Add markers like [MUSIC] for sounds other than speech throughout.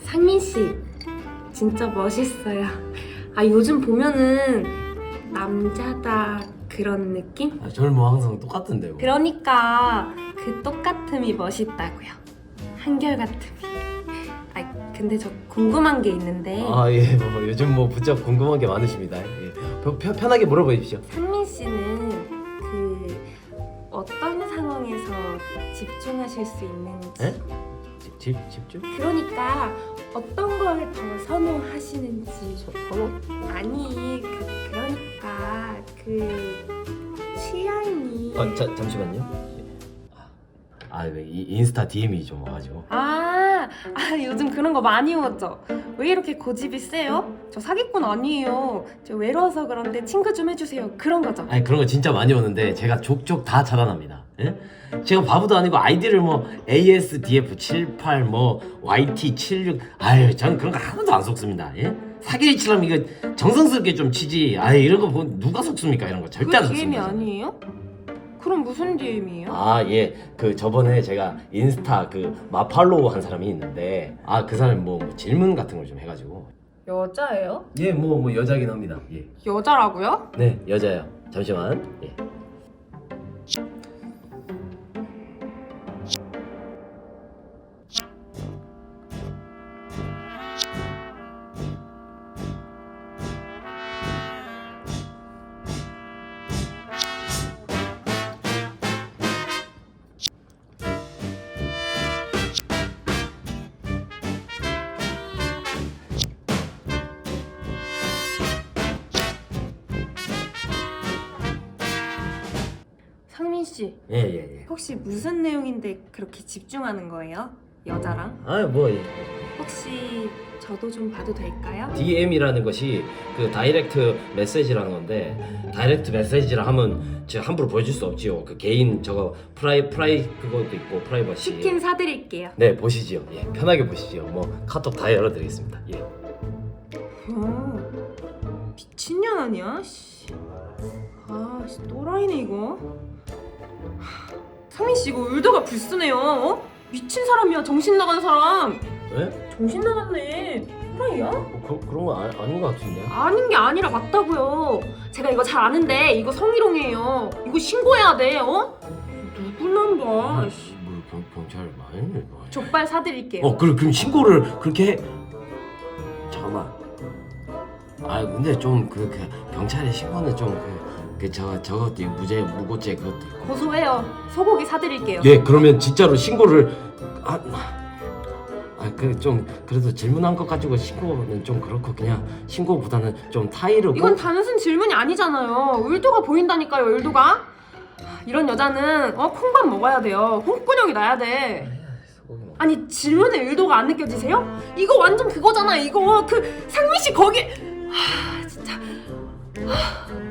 상민 씨 진짜 멋있어요. 아 요즘 보면은 남자다 그런 느낌? 아, 저는 뭐 항상 똑같은데 뭐. 그러니까 그 똑같음이 멋있다고요. 한결같음이. 아 근데 저 궁금한 게 있는데 아, 예, 뭐 요즘 뭐 부쩍 궁금한 게 많으십니다. 예. 편- 편- 편하게 물어보십시오. 상민 씨는 그 어떤 상황에서 집중하실 수 있는지 에? 집, 집 집중? 그러니까 어떤 걸 더 선호하시는지 선호? 아니 그, 그러니까 그 취향이 아, 자, 잠시만요. 예. 아, 왜 이- 인스타 DM이 좀 와가지고. 아, 아 요즘 그런 거 많이 오죠 왜 이렇게 고집이 세요? 저 사기꾼 아니에요 저 외로워서 그런데 친구 좀 해주세요 그런 거죠 아니 그런 거 진짜 많이 오는데 제가 족족 다 차단합니다. 예? 제가 바보도 아니고 아이디를 뭐 ASDF78 뭐 YT76 아유 저는 그런 거 하나도 안 속습니다. 예? 사기를 치려면 이거 정성스럽게 좀 치지. 아유 이런 거 보면 누가 속습니까 이런 거 절대 안그 속습니다. 저는. 아니에요? 그럼 무슨 DM이에요? 아, 예. 그 저번에 제가 인스타 그 마팔로우 한 사람이 있는데 아, 그 사람이 뭐, 뭐 질문 같은 걸 좀 해 가지고. 여자예요? 예, 뭐 뭐 여자긴 합니다. 예. 여자라고요? 네, 여자예요. 잠시만. 예. 상민 씨 예, 예, 예. 혹시 무슨 내용인데 그렇게 집중하는 거예요? 여자랑? 아, 뭐 예. 혹시 저도 좀 봐도 될까요? DM이라는 것이 그 다이렉트 메시지라는 건데 다이렉트 메시지라 하면 제가 함부로 보여줄 수 없지요. 그 개인 저거 프라이 프라이 그것도 있고 프라이버시. 치킨 사드릴게요 네, 보시지요. 예, 편하게 보시지요. 뭐 카톡 다 열어드리겠습니다. 예. 어, 미친년 아니야? 씨. 아, 씨, 또라이네 이거. 하, 상민 씨 이거 의도가 불순해요. 어? 미친 사람이야, 정신 나간 사람. 예? 정신 나갔네. 또라이야? 뭐 그, 그런 거 아, 아닌 것 같은데. 아닌 게 아니라 맞다고요. 제가 이거 잘 아는데 이거 성희롱이에요. 이거 신고해야 돼, 어? 누굴 난다. 씨. 뭐 경, 경찰 많이 뭐. 족발 사드릴게요. 어 그럼 그럼 신고를 그렇게 해? 잠깐만 아 근데 좀그그 경찰에 신고는 좀그 그 저것도 있고, 무죄 무고죄 그것도 있고 고소해요. 소고기 사드릴게요. 예 그러면 진짜로 신고를 아그 좀 그래도 질문한 것 가지고 신고는 좀 그렇고 그냥 신고보다는 좀 타이르고 이건 단순 질문이 아니잖아요. 의도가 보인다니까요, 의도가. 이런 여자는 어 콩밥 먹어야 돼요. 홍군형이 나야 돼. 아니 질문의 의도가 안 느껴지세요? 이거 완전 그거잖아. 이거 그 상민 씨 거기 하 진짜. 하.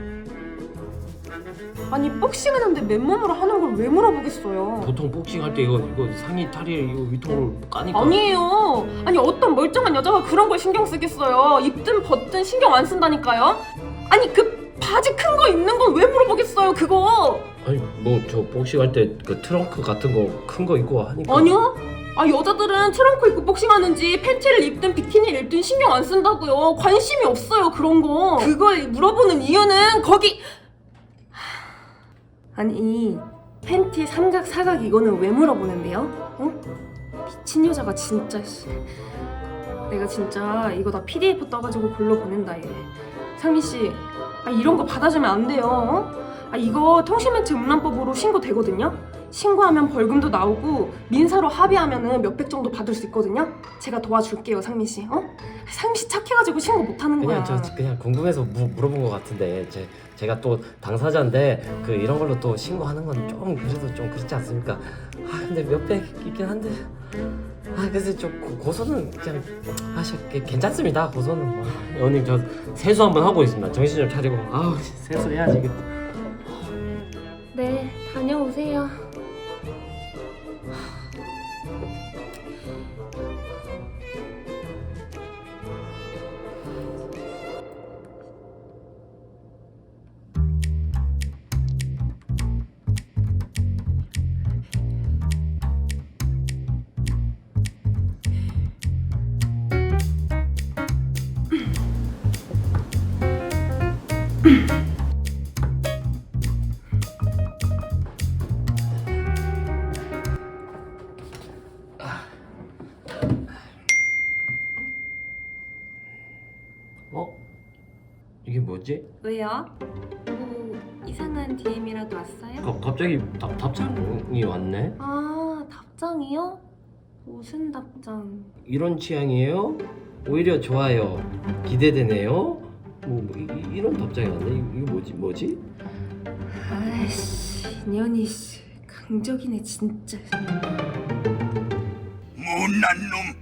아니 복싱을 하는데 맨몸으로 하는 걸 왜 물어보겠어요? 보통 복싱 할 때 이거 이거 상의 탈의에 이거 위통을 까니까 아니에요. 아니 어떤 멀쩡한 여자가 그런 걸 신경 쓰겠어요. 입든 벗든 신경 안 쓴다니까요. 아니 그 바지 큰 거 입는 건 왜 물어보겠어요? 그거 아니 뭐 저 복싱 할 때 그 트렁크 같은 거 큰 거 입고 하니까 아니요. 아 여자들은 트렁크 입고 복싱하는지 팬티를 입든 비키니를 입든 신경 안 쓴다고요. 관심이 없어요 그런 거. 그걸 물어보는 이유는 거기 아니 팬티 삼각 사각 이거는 왜 물어보는데요? 어? 미친 여자가 진짜 씨. 내가 진짜 이거 다 PDF 떠가지고 골로 보낸다 얘. 상민 씨, 아 이런 거 받아주면 안 돼요. 어? 아 이거 통신매체 음란법으로 신고되거든요. 신고하면 벌금도 나오고 민사로 합의하면은 몇백 정도 받을 수 있거든요. 제가 도와줄게요, 상민 씨. 어? 상민 씨 착해가지고 신고 못 하는 거야. 그냥 저 그냥 궁금해서 무, 물어본 것 같은데 제 제가 또 당사자인데 그 이런 걸로 또 신고하는 건 좀 그래도 좀 그렇지 않습니까? 아 근데 몇백 있긴 한데 아 그래서 좀 고, 고소는 그냥 아 저, 게- 괜찮습니다 고소는 뭐 형님 저 세수 한번 하고 있습니다 정신 좀 차리고 아우 세수해야지 이게 네, 다녀오세요. [CLEARS THROAT] 뭐지? 왜요? 뭐 이상한 DM이라도 왔어요? 가, 갑자기 답, 답장이 왔네? 아 답장이요? 무슨 답장? 이런 취향이에요? 오히려 좋아요. 기대되네요. 뭐, 뭐 이, 이- 이런 답장이 왔네. 이- 이거 뭐지? 뭐지? 아이씨 인연이 씨 강적이네 진짜 못난 놈